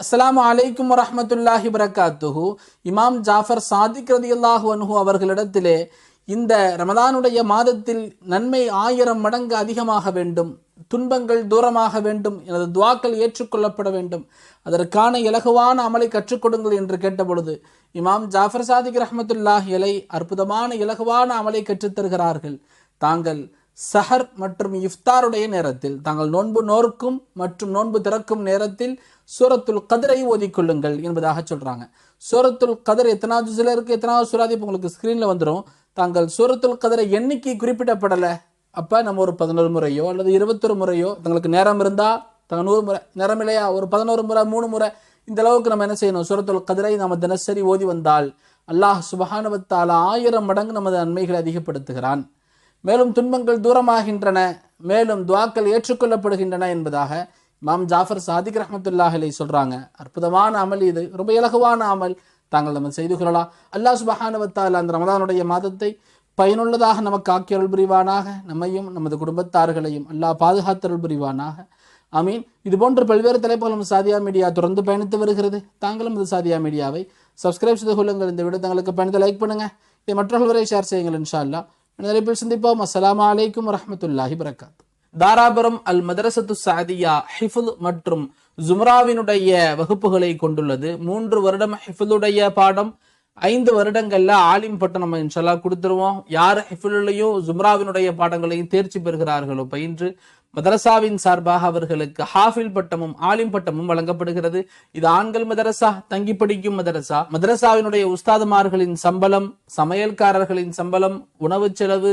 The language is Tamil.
அஸ்லாமு அலைக்கும் வரஹ்மத்துல்லாஹி வரகாத்துஹு. இமாம் ஜாஃபர் சாதிக் ரதியல்லாஹு அனுஹு அவர்களிடத்திலே இந்த ரமதானுடைய மாதத்தில் நன்மை ஆயிரம் மடங்கு அதிகமாக வேண்டும் துன்பங்கள் தூரமாக வேண்டும் எனது துவாக்கள் ஏற்றுக்கொள்ளப்பட வேண்டும். அதற்கான இலகுவான அமலை கற்றுக்கொடுங்கள் என்று கேட்டபொழுது இமாம் ஜாஃபர் சாதிக் ரஹ்மத்துல்லாஹி அலை அற்புதமான இலகுவான அமலை கற்றுத்தருகிறார்கள் தாங்கள் சஹர் மற்றும் இஃப்தாருடைய நேரத்தில் தாங்கள் நோன்பு நோர்க்கும் மற்றும் நோன்பு திறக்கும் நேரத்தில் சூரத்துல் கதிரை ஓதிக்கொள்ளுங்கள் என்பதாக சொல்கிறாங்க சூரத்துல் கதிர் எத்தனாவது ஜுசில் இருக்குது எத்தனாவது சுராதி இப்போ உங்களுக்கு ஸ்க்ரீனில் வந்துடும் தாங்கள் சூரத்துல் கதிரை எண்ணிக்கை குறிப்பிடப்படலை. அப்போ நம்ம ஒரு பதினோரு முறையோ அல்லது இருபத்தொரு முறையோ தங்களுக்கு நேரம் இருந்தால் தங்க நூறு முறை நேரம் இல்லையா? ஒரு பதினோரு முறை மூணு முறை இந்த அளவுக்கு நம்ம என்ன செய்யணும்? சூரத்துல் கதிரை நம்ம தினசரி ஓதி வந்தால் அல்லாஹ் சுபஹானுவத்தால் ஆயிரம் மடங்கு நமது நன்மைகளை அதிகப்படுத்துகிறான். மேலும் துன்பங்கள் தூரமாகின்றன மேலும் துவாக்கள் ஏற்றுக்கொள்ளப்படுகின்றன என்பதாக இமாம் ஜாஃபர் சாதிக் ரஹமத்துல்லாஹ் சொல்கிறாங்க அற்புதமான அமல் இது. ரொம்ப இலகுவான அமல். தாங்கள் நம்ம செய்து கொள்ளலாம். அல்லாஹ் சுபஹானவத்தால் அந்த ரமதானுடைய மாதத்தை பயனுள்ளதாக நமக்கு ஆக்கியருள் புரிவானாக. நம்மையும் நமது குடும்பத்தார்களையும் அல்லாஹ் பாதுகாத்தருள் புரிவானாக. அமீன் இது போன்ற பல்வேறு தலைப்புகளும் சாதியா மீடியா தொடர்ந்து பயணித்து வருகிறது. தாங்களும் அது சாதியா மீடியாவை சப்ஸ்கிரைப் செய்து கொள்ளுங்கள். இந்த வீடியோ தங்களுக்கு பயணத்தை லைக் பண்ணுங்கள் இதை மற்றவர்கள் வரை ஷேர் செய்யுங்கள் இன்ஷா நிறைய பேர் சந்திப்போம். அஸ்லாம் அலைக்கும் வரமத்துல்லாஹி வரகாத்து தாராபுரம் அல் மதரசத்து சாதியா ஹிஃபுல் மற்றும் ஜும்ராவினுடைய வகுப்புகளை கொண்டுள்ளது. மூன்று வருடம் ஹிஃபுலுடைய பாடம். ஐந்து வருடங்கள்ல ஆலிம் பட்டம் நம்ம இன்ஷல்லா கொடுத்துருவோம். யார் ஹிஃபுலையும் ஜும்ராவினுடைய பாடங்களையும் தேர்ச்சி பெறுகிறார்களோ பயின்று மதரசாவின் சார்பாக அவர்களுக்கு ஹாஃபில் பட்டமும் ஆலிம் பட்டமும் வழங்கப்படுகிறது. இது ஆண்கள் மதரசா தங்கி படிக்கும் மதரசா. மதரசாவினுடைய உஸ்தாதுமார்களின் சம்பளம் சமையல்காரர்களின் சம்பளம் உணவு செலவு